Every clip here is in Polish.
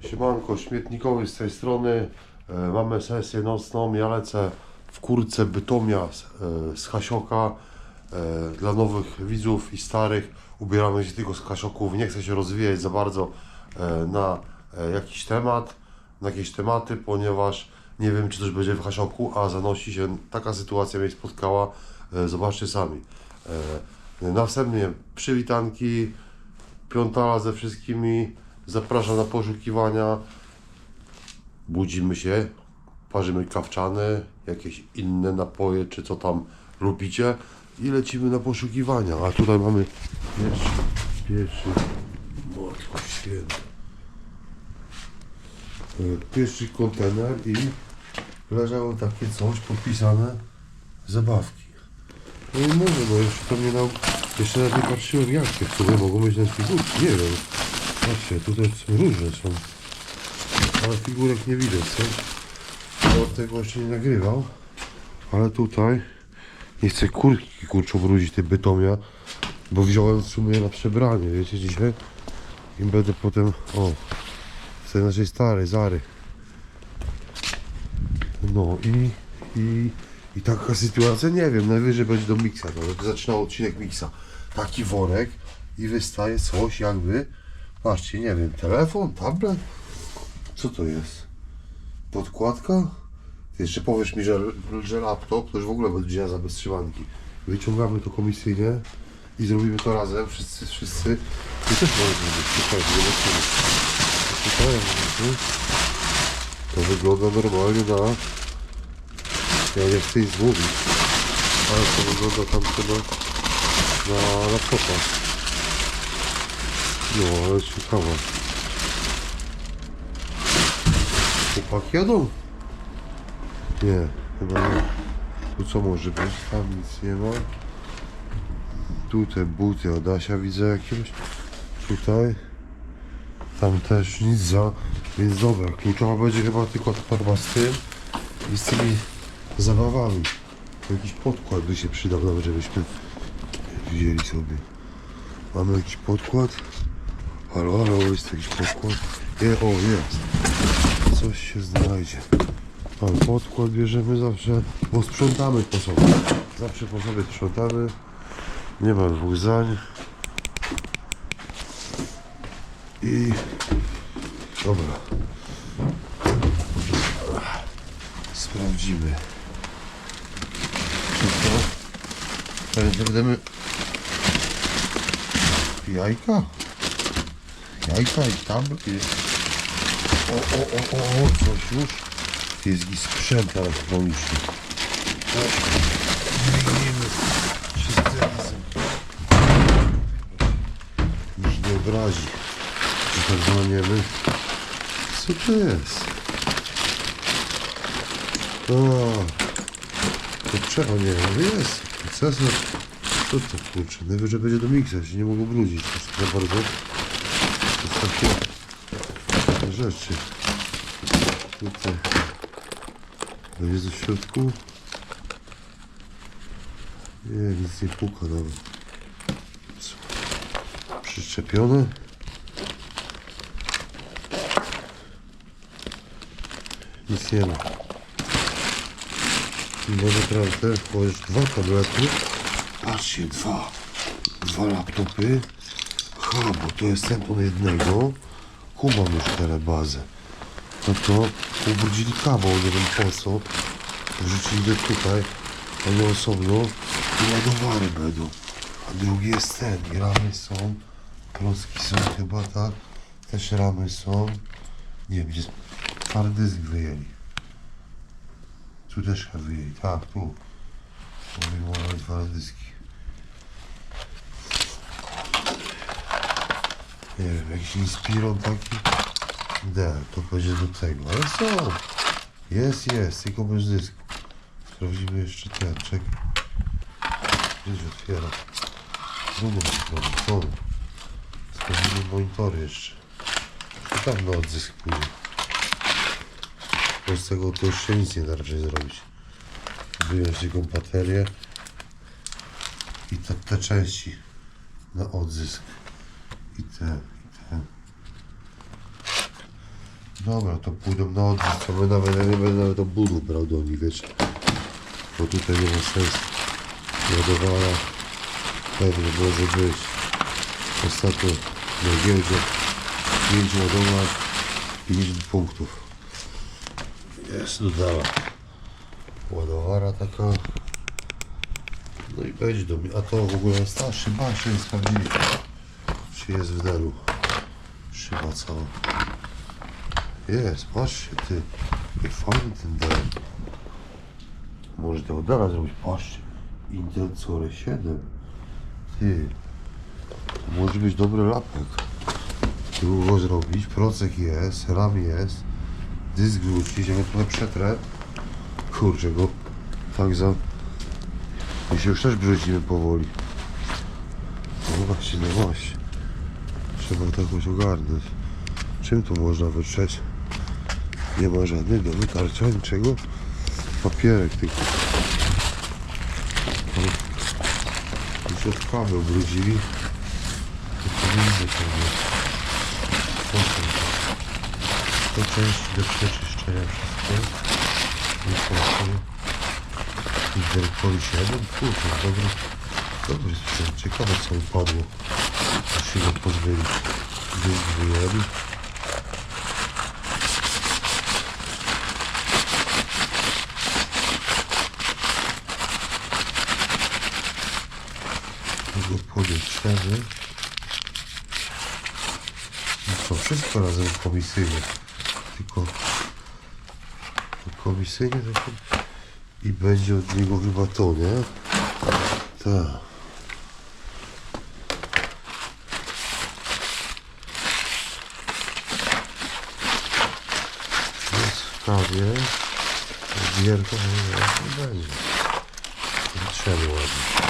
Siemanko, śmietnikowy z tej strony. E, mamy sesję nocną. Ja lecę w kurce Bytomia z, e, z Hasioka. E, dla nowych widzów i starych ubieramy się tylko z Hasioków. Nie chcę się rozwijać za bardzo na jakiś temat, na jakieś tematy, ponieważ nie wiem, czy coś będzie w Hasioku, a zanosi się, taka sytuacja mnie spotkała. Zobaczcie sami. Następnie przywitanki, piątala ze wszystkimi. Zapraszam na poszukiwania. Budzimy się, parzymy kawczany, jakieś inne napoje, czy co tam lubicie i lecimy na poszukiwania. A tutaj mamy pierwszy, pierwszy, matko święta. Pierwszy kontener i leżało takie coś podpisane zabawki. No i mówię, no jeszcze to mnie nau... Jeszcze nawet nie patrzyłem jakie sumie mogą być na figurki, nie wiem. Patrzcie, tutaj różne są. Ale figurek nie widać, co? Bo tego jeszcze nie nagrywał. Ale tutaj nie chcę kurki kurczą brudzić tej bytomia, bo wziąłem w sumie na przebranie, wiecie, dzisiaj. I będę potem, o, z tej naszej starej Zary. No i, i, i taka sytuacja, nie wiem, najwyżej będzie do miksa, no, zaczynał odcinek miksa. Taki worek i wystaje coś jakby, patrzcie, nie wiem, telefon, tablet, co to jest? Podkładka? Ty jeszcze powiesz mi, że, że laptop to już w ogóle będzie za bez trzymanki. Wyciągamy to komisyjnie i zrobimy to razem, wszyscy, wszyscy. Ty też zrobić. To wygląda normalnie na... Ja nie chcę nic mówić, ale to wygląda tam chyba na laptopa. No, ale ciekawe. Chłopaki jadą? Nie, chyba nie. Tu co może być? Tam nic nie ma. Tutaj buty od Asia widzę jakieś. Tutaj. Tam też nic za. Więc dobra, kluczowa będzie chyba tylko ta torba z tym i z tymi zabawami. Jakiś podkład by się przydał, żebyśmy wzięli sobie. Mamy jakiś podkład. Halo, halo, jest jakiś podkład. Je, o, jest. Coś się znajdzie. Pan podkład bierzemy zawsze, bo sprzątamy po sobie. Zawsze po sobie sprzątamy. Nie ma dwóch zdań. I dobra. Sprawdzimy. Wszystko. Teraz będziemy jajka. Jajka i tablet. O, o, o, o, o, coś już. Jest jakiś sprzęt elektroniczny. Wyjmiemy wszyscy razem. Nikt nie obrazi, że tak zwaniemy. Co to jest? O, to trzeba, nie wiem, jest. Procesor. Co to kurczę? Najwyżej będzie do miksa, się nie mogło brudzić. To jest za bardzo. To jest takie rzeczy. Tutaj. Będzie w środku. Nie, nic nie puka nawet. Co? Przyczepione. Nic nie ma. Może naprawdę włożyć dwa tablety. Patrzcie, dwa. Dwa laptopy. Bo to jest ten od jednego. Kumam już tyle bazę. No to ubrudzili kawał, nie wiem po co. Wrzucili do tutaj, a nie osobno. I ładowary będą. A drugi jest ten. I ramy są. Klocki są chyba, tak? Też ramy są. Nie wiem, gdzie twardy dysk wyjęli. Tu też wyjęli. Tak, tu. Wyjmowali twarde dyski. Nie wiem, jakiś inspiron taki. D, to będzie do tego, ale co? Jest, jest, tylko bez dysku. Sprawdzimy jeszcze ten, czekaj. Gdzieś otwiera. Drugą stronę, tą. Sprawdzimy monitory jeszcze. To tam na odzysk pójdzie. Bo z tego to już się nic nie da raczej zrobić. Wyjąć tylko baterię i te, te części na odzysk. I te, i te. Dobra, to pójdą na odwrót, to my nawet, ja nie będę nawet obudów brał do nich, wiecie. Bo tutaj nie ma sensu. Ładowana pewnie może być. Ostatnio na giełdzie 5 ładowań, 50 punktów. Jest dodała. Ładowana taka. No i będzie do mnie. A to w ogóle starszy szyba, czy nie jest w delu. Szyba cała. Jest, patrzcie ty. Jak fajny ten del. Może to dela zrobić. Patrzcie. Intel Core 7. Ty. To może być dobry lapek. Tu go zrobić. Procek jest, RAM jest. Dysk wrócić, ja go trochę przetrę. Kurczę go. Tak za... My się już też brzedzimy powoli. No właśnie, no właśnie. Trzeba to jakoś ogarnąć. Czym tu można wytrzeć? Nie ma żadnego wytarcia, niczego. Papierek tylko. Już od kawy ubrudzili. To powinno to być. Co to? Część do przeczyszczenia wszystko. Niestety. Inwertory 7. Kurczę, dobry. Dobry sprzęt. Ciekawe co upadło. Się go pozbyli. Dysk wyjęli. tego podejrzemy. I co, wszystko razem komisyjnie. Tylko komisyjnie i będzie od niego chyba to, nie? Tak. No nie będzie. Trzeba ładnie.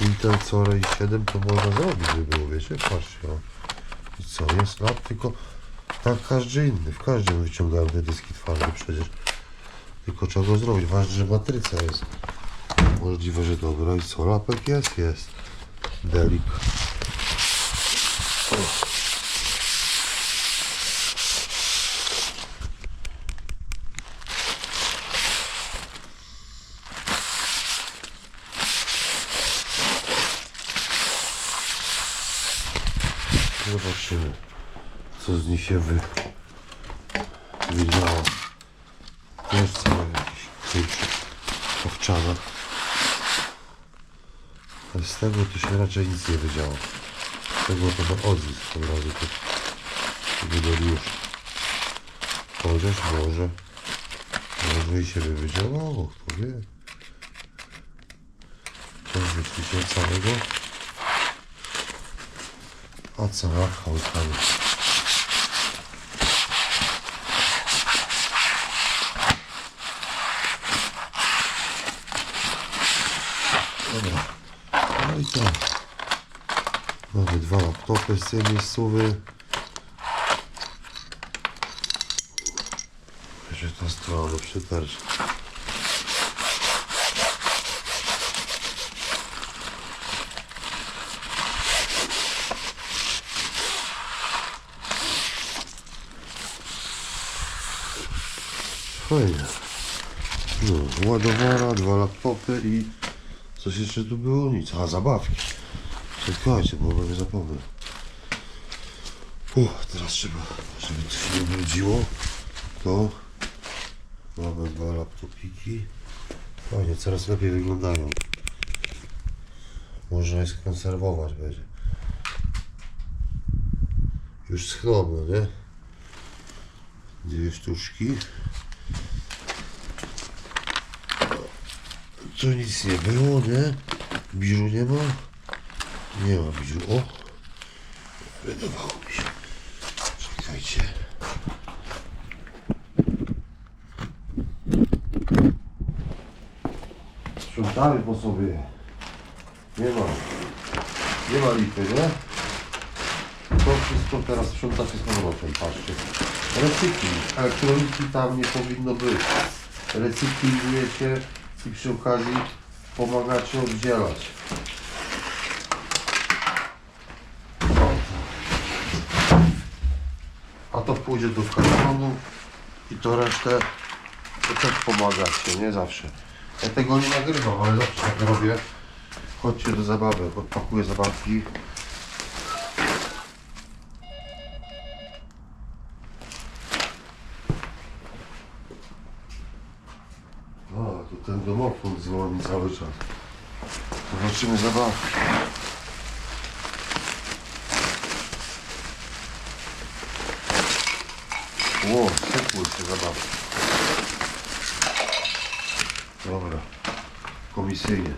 Intel Core i7 to można zrobić, by było, wiecie? Patrzcie. I co, jest lap, tylko tak każdy inny, w każdym wyciągałem te dyski twarde przecież. Tylko trzeba go zrobić, ważne, że matryca jest. Możliwe, że dobra. I co, lapek jest? Jest. Delik. Zobaczymy, co z nich się wy... wydziało. Jest cały jakiś klucz owczana. Z tego to się raczej nic nie wydziało. Z tego to ma odzysk od razu to wydali już. Chociaż może, może i się by wydziałało, kto wie. Co myślicie całego? A co, hałkami. Dobra. No i to. Mamy dwa laptopy z tej miejscowy. Jeszcze ta strona przytarć. Fajnie. No, ładowana, dwa laptopy i coś jeszcze tu było? Nic. A, zabawki. Czekajcie, bo prawie zapomnę. Uff, teraz trzeba, żeby to się nie brudziło, to mamy dwa laptopiki. Fajnie, coraz lepiej wyglądają. Można je skonserwować będzie. Już schną, no nie? Dwie sztuczki. Tu nic nie było, nie? Biżu nie ma? Nie ma biżu. O! Wydawało mi się. Czekajcie. Sprzątamy po sobie. Nie ma. Nie ma lipy, nie? To wszystko teraz sprzątacie z powrotem, patrzcie. Recykling. Elektroniki tam nie powinno być. Recyklingujecie i przy okazji pomagacie oddzielać. A to pójdzie do kartonu i to resztę to też pomagacie, nie zawsze. Ja tego nie nagrywam, ale zawsze tak robię. Chodźcie do zabawy, odpakuję zabawki. A, tu ten domofon dzwoni cały czas. Zobaczymy zabawki. Się zabawki. Dobra, komisyjnie.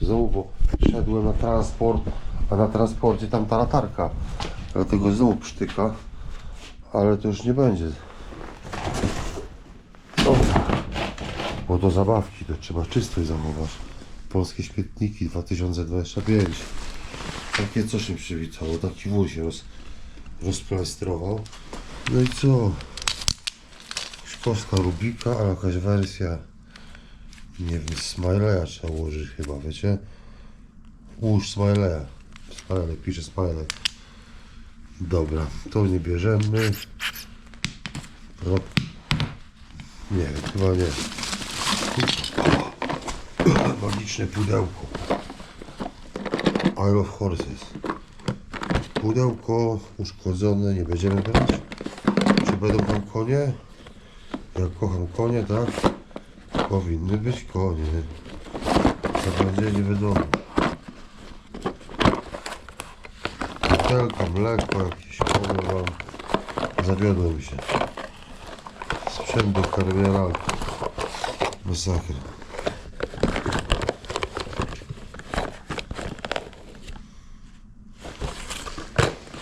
Znowu, bo szedłem na transport, a na transporcie tam ta latarka. Dlatego znowu przytyka, ale to już nie będzie. Dobra. Bo do zabawki to trzeba czystość zachować. Polskie śmietniki 2025. Takie coś się przywitało, taki wóz się roz, rozplestrował. No i co? Szkowska Rubika, ale jakaś wersja. Nie wiem, Smileya trzeba ułożyć chyba, wiecie? Ułóż Smileya. Smiley, pisze Smiley. Dobra, to nie bierzemy. No, nie chyba nie. Magiczne pudełko. I love horses. Pudełko uszkodzone, nie będziemy brać. Czy będą tam konie? Ja kocham konie, tak? Powinny być konie. Co będzie, nie wiadomo. Butelka, mleko jakieś, powiem wam. Zawiodłem się. Sprzęt do karmieralki. Masakra.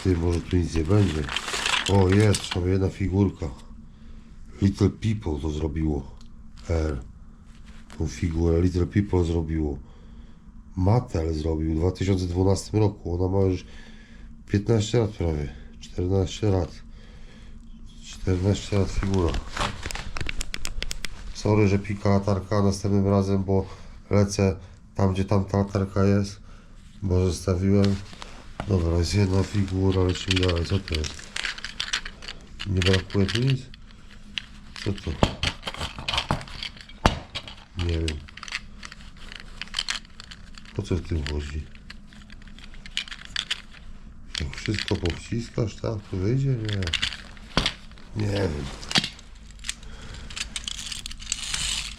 Ty, może tu nic nie będzie. O, jest, tam jedna figurka. Little People to zrobiło. R. Tą figurę Little People zrobiło. Mattel zrobił w 2012 roku. Ona ma już 15 lat prawie. 14 lat. 14 lat figura. Sorry, że pika latarka następnym razem, bo lecę tam, gdzie tamta latarka jest. Bo zostawiłem. Dobra, jest jedna figura, lecimy dalej. Co to jest? Nie brakuje tu nic? Co to? Nie wiem. Po co w tym chodzi? Jak wszystko powciskasz, tak? To wyjdzie? Nie. Nie wiem.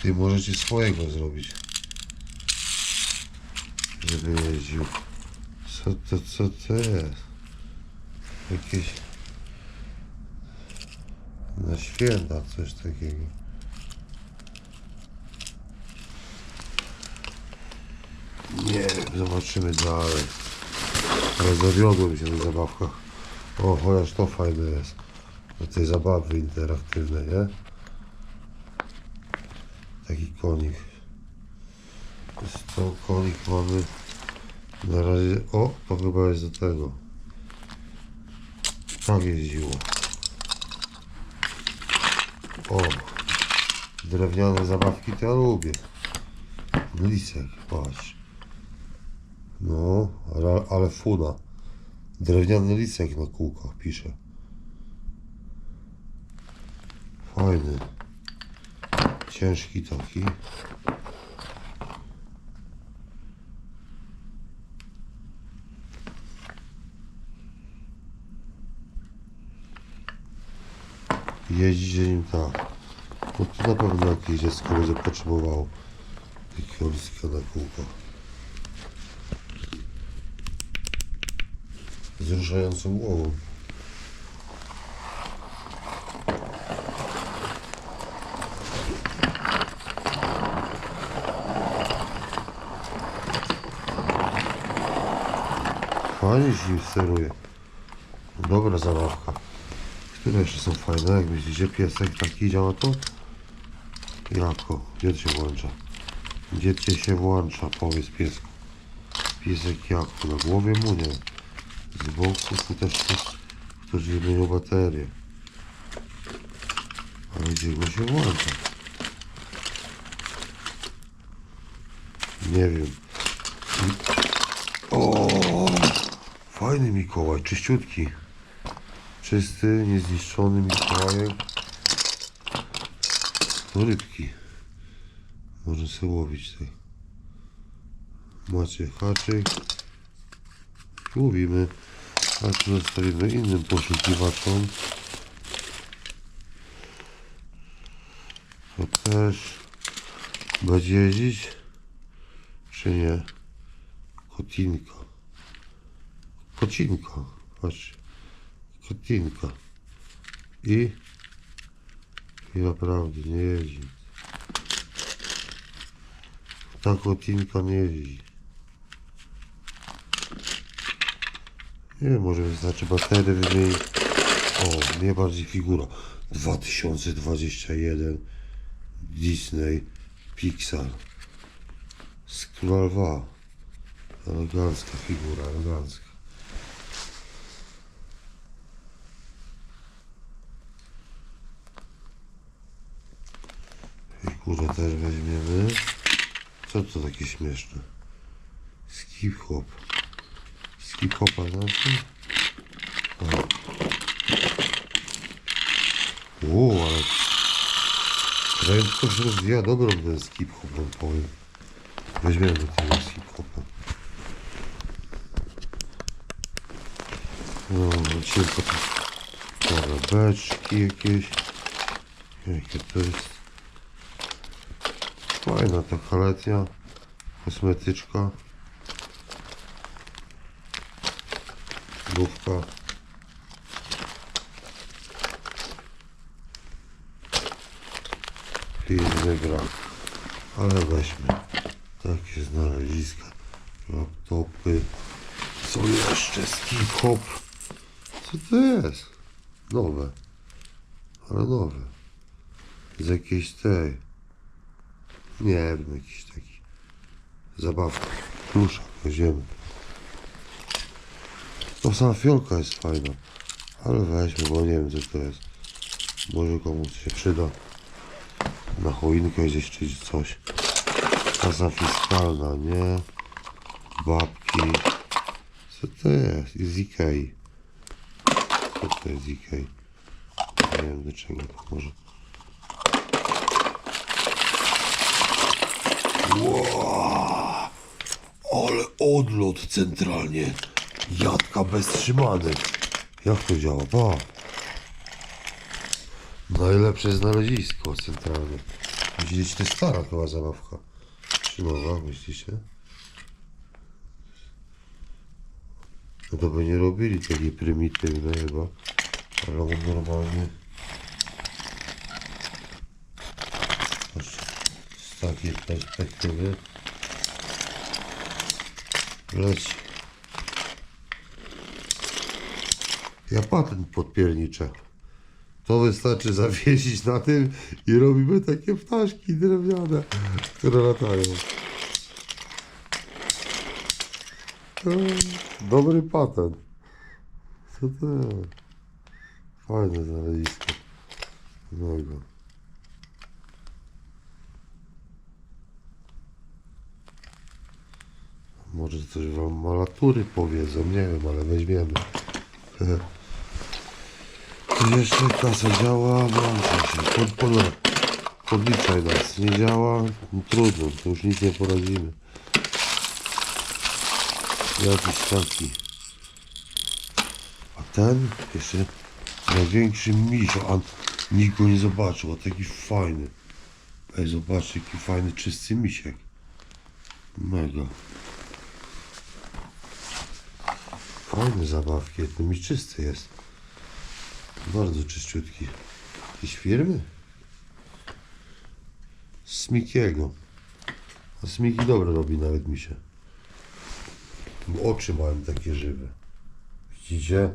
Ty możecie swojego zrobić. Żeby jeździł. Co to, co to jest? Jakieś... Na święta coś takiego. Nie wiem, zobaczymy dalej. Ale zawiodłem się na zabawkach. O, chociaż to fajne jest. Do tej zabawy interaktywnej, nie? Taki konik. Jest to konik mamy na razie. O, to chyba do tego. Tak jeździło. O, drewniane zabawki to ja lubię. Lisek, patrz. No, ale, ale funa. Drewniany lisek na kółkach pisze. Fajny. Ciężki taki. Jeździć nim tak. No to na pewno jakieś dziecko będzie potrzebowało na kółkach. z ruszającą głową. Fajnie się steruje. Dobra zabawka. Które jeszcze są fajne? Jak myślicie, piesek taki działa to? Jako? Gdzie się włącza? Gdzie cię się włącza? Powiedz piesku. Piesek jak? Na głowie mu nie. Z boku tu też Ktoś zmienił baterię. Ale gdzie go się włącza? Nie wiem. O! Fajny Mikołaj, czyściutki. Czysty, niezniszczony Mikołajek. No rybki. Można sobie łowić tak. Macie haczyk. Łowimy. A tu zostawimy innym poszukiwaczom. To też będzie jeździć, czy nie? Kotinka. Kocinka. Patrz. Kotinka. I i naprawdę nie jeździ. Ta kotinka nie jeździ. Nie wiem, może wystarczy baterię wymienić. O, mnie bardziej figura. 2021 Disney Pixar. Skróla lwa. Elegancka figura, elegancka. Figurę też weźmiemy. Co to takie śmieszne? Skip hop. Skip hopa znaczy? O. Ale prędkość rozwija dobrą ten skip hop, wam powiem. Weźmiemy tego skip hopa. No, lecimy po te torebeczki jakieś. Jakie to jest? Fajna taka letnia kosmetyczka. Główka. Firmy brak. Ale weźmy. Takie znaleziska. Laptopy. Co jeszcze? Skip hop. Co to jest? Nowe. Ale nowe. Z jakiejś tej. Nie wiem, jakiś taki. Zabawka. Plusza. Weźmiemy. To sama fiolka jest fajna. Ale weźmy, bo nie wiem co to jest. Może komuś się przyda. Na choinkę gdzieś czy coś. Kasa fiskalna, nie? Babki. Co to jest? Z Ikei. Co to jest z Ikei? Nie wiem do czego to może. Wow! Ale odlot centralnie. Jadka bez trzymanek. Jak to działa? Pa. Najlepsze znalezisko centralne. Widzicie, to jest stara chyba zabawka. Czy myślicie? No to by nie robili takiej prymitywnej chyba. Ale on normalnie... Patrzcie, Z takiej perspektywy leci. Ja patent podpierniczę. To wystarczy zawiesić na tym i robimy takie ptaszki drewniane, które latają. Dobry patent. Co to? Fajne znalezisko. Mega. Może coś wam malatury powiedzą, nie wiem, ale weźmiemy. Tu jeszcze kasa działa, włącza się. Pod, pod, podliczaj nas. Nie działa, no trudno, to już nic nie poradzimy. Jakiś taki. A ten jeszcze największy misio, a nikt go nie zobaczył, a taki fajny. Ej, zobaczcie, jaki fajny, czysty misiek. Mega. Fajne zabawki, ten mi czysty jest. Bardzo czyściutki. Jakieś firmy? Smikiego. A Smiki dobre robi nawet mi się. Bo Oczy mają takie żywe. Widzicie?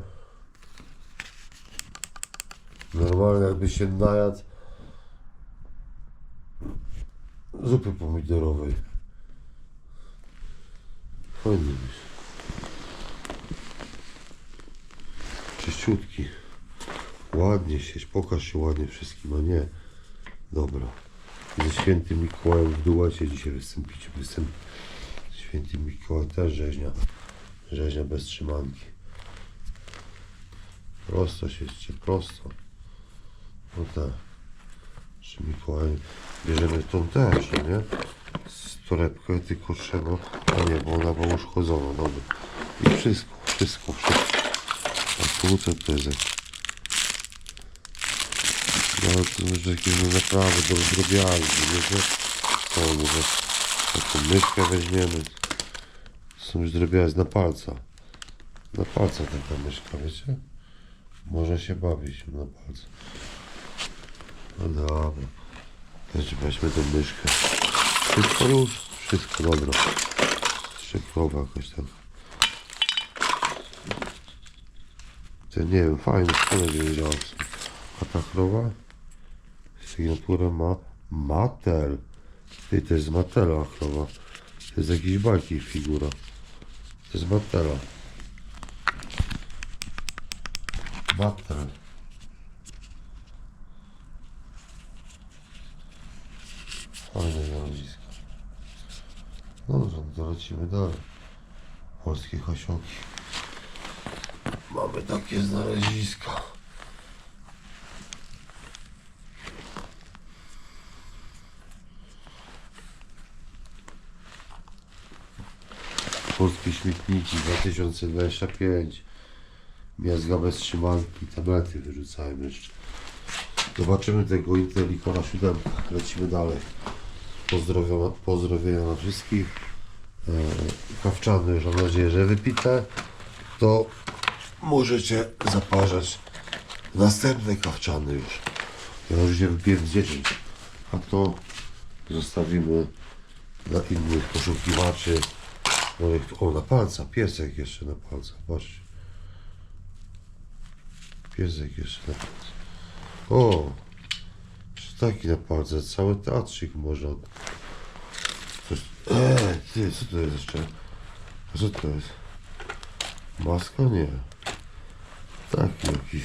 Normalnie jakby się najadł zupy pomidorowej. Fajny byś. Czyściutki. Ładnie sieć, pokaż się ładnie wszystkim, a nie. Dobra. Ze świętym Mikołajem w duecie dzisiaj wystąpić. Występ... Święty Mikołaj też rzeźnia. Rzeźnia bez trzymanki. Prosto siedźcie, prosto. No tak. Czy Mikołaj bierzemy tą też, no nie? Z torebkę tylko trzeba. A nie, bo ona była uszkodzona, dobra. I wszystko, wszystko, wszystko. Jest? No to już jakieś naprawdę do drobiazgi, wiecie? O, może taką myszkę weźmiemy. Są już drobiazgi na palca. Na palca taka myszka, wiecie? Może się bawić na palca. No dobra. Też weźmy tę myszkę. Wszystko już? Wszystko dobra. Krowa jakoś tak. To nie wiem, fajne, skąd nie wiedziałem. A ta krowa? Sygnaturę ma Matel. Ty, to jest z Matela krowa. To jest jakiś bajki figura. To jest Matela. Matel. Fajne znalezisko. Dobrze, to lecimy dalej. Polskie hasioki. Mamy takie znaleziska. Polskie śmietniki 2025. Miazga bez trzymanki, tablety wyrzucałem jeszcze. Zobaczymy tego Intelikona 7. Lecimy dalej. Pozdrowienia, pozdrowienia na wszystkich. E, kawczany już mam nadzieję, że wypite. To możecie zaparzać następne kawczany już. Ja z 10. A to zostawimy dla innych poszukiwaczy. O, na palca, piesek jeszcze na palca, patrzcie. Piesek jeszcze na palca. O, taki na palce, cały teatrzyk można. Coś... Eee, ty, co to jest jeszcze? Co to jest? Maska? Nie. Taki jakiś.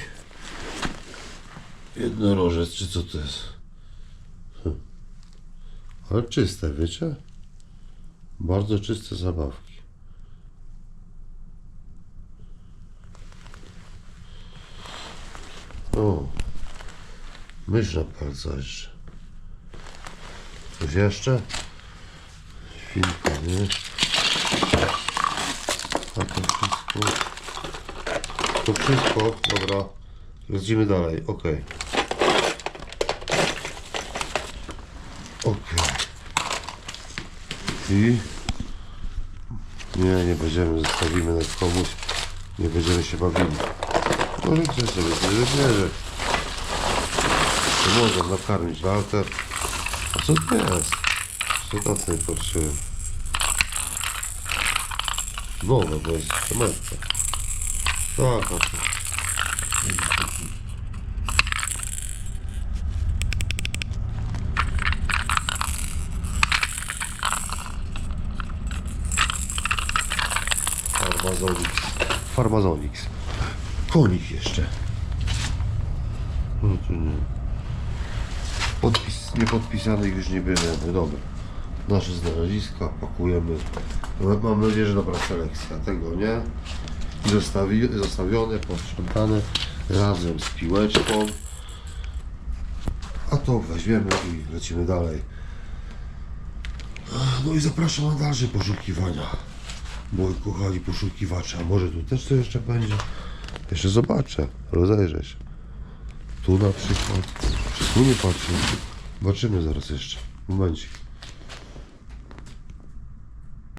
Jednorożec, czy co to jest? Hm. Ale czyste, wiecie? Bardzo czyste zabawki. O, mysz na palca jeszcze. Coś jeszcze? Świnka, nie? A to wszystko. To wszystko, dobra. Lecimy dalej, ok. Ok. I nie, nie będziemy, zostawimy na komuś. Nie będziemy się bawili. Możecie sobie to wybierze. To można nakarmić lalkę. A co to jest? Co to tutaj patrzyłem? Nowe, bo jest cementka. Tak, to. Farmazonix. Farmazonix. Konik jeszcze. No to nie. Podpis, niepodpisanych już nie bierzemy. Dobra. Nasze znaleziska pakujemy. No, Mam nadzieję, że dobra selekcja tego, nie? Zostawi, zostawione, posprzątane razem z piłeczką. A to weźmiemy i lecimy dalej. No i zapraszam na dalsze poszukiwania. Moi kochani poszukiwacze, a może tu też coś jeszcze będzie? Jeszcze zobaczę, rozejrzę się. Tu na przykład. Tu nie patrzę. Zobaczymy zaraz jeszcze. Momencik.